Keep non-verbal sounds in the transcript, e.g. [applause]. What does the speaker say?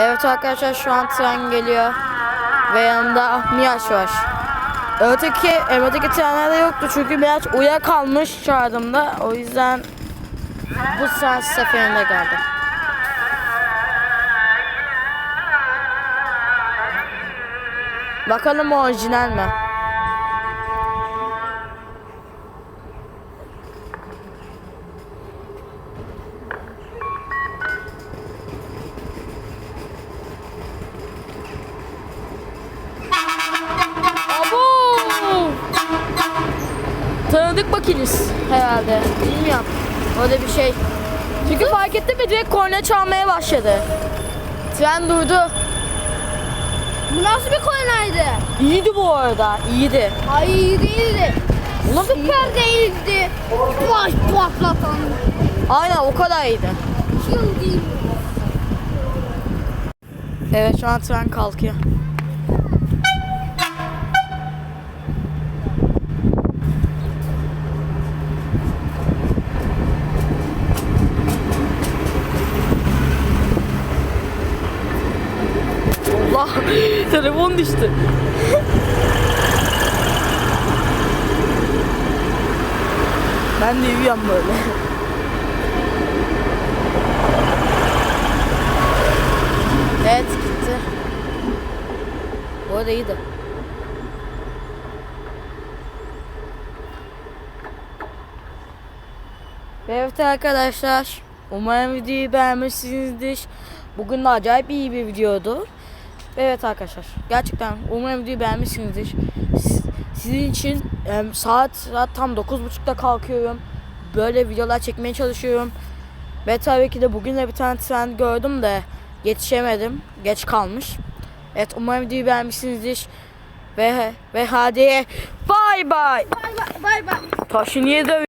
Evet arkadaşlar şu an tren geliyor. Ve yanında Miyaş var. Öteki, öteki trenlerde yoktu çünkü Miyaş uyuyakalmış çağırdığımda. O yüzden bu tren seferinde geldi. Bakalım orijinal mi? Tanıdık bakiniz herhalde. Bilmiyorum. Öyle bir şey. Çünkü fark ettim mi direkt korna çalmaya başladı. Tren durdu. Bu nasıl bir kornaydı? İyiydi bu arada. iyiydi. Ay iyi değildi. Nasıl? Süper değildi. Baş patlatan. Aynen o kadar iyiydi. Yıl değil. Evet şu an tren kalkıyor. Allah [laughs] telefon düştü. ben de uyuyorum böyle. Evet gitti. Bu arada iyiydi. Evet arkadaşlar. Umarım videoyu beğenmişsinizdir. Bugün de acayip iyi bir videoydu. Evet arkadaşlar. Gerçekten umarım videoyu beğenmişsinizdir. Siz- Sizin için saat, saat tam 9.30'da kalkıyorum. Böyle videolar çekmeye çalışıyorum. Ve tabii ki de bugün de bir tane tren gördüm de yetişemedim. Geç kalmış. Evet umarım videoyu beğenmişsinizdir. Ve ve hadi bay bay. Bay bay bay bay. Taşı niye dövüyor?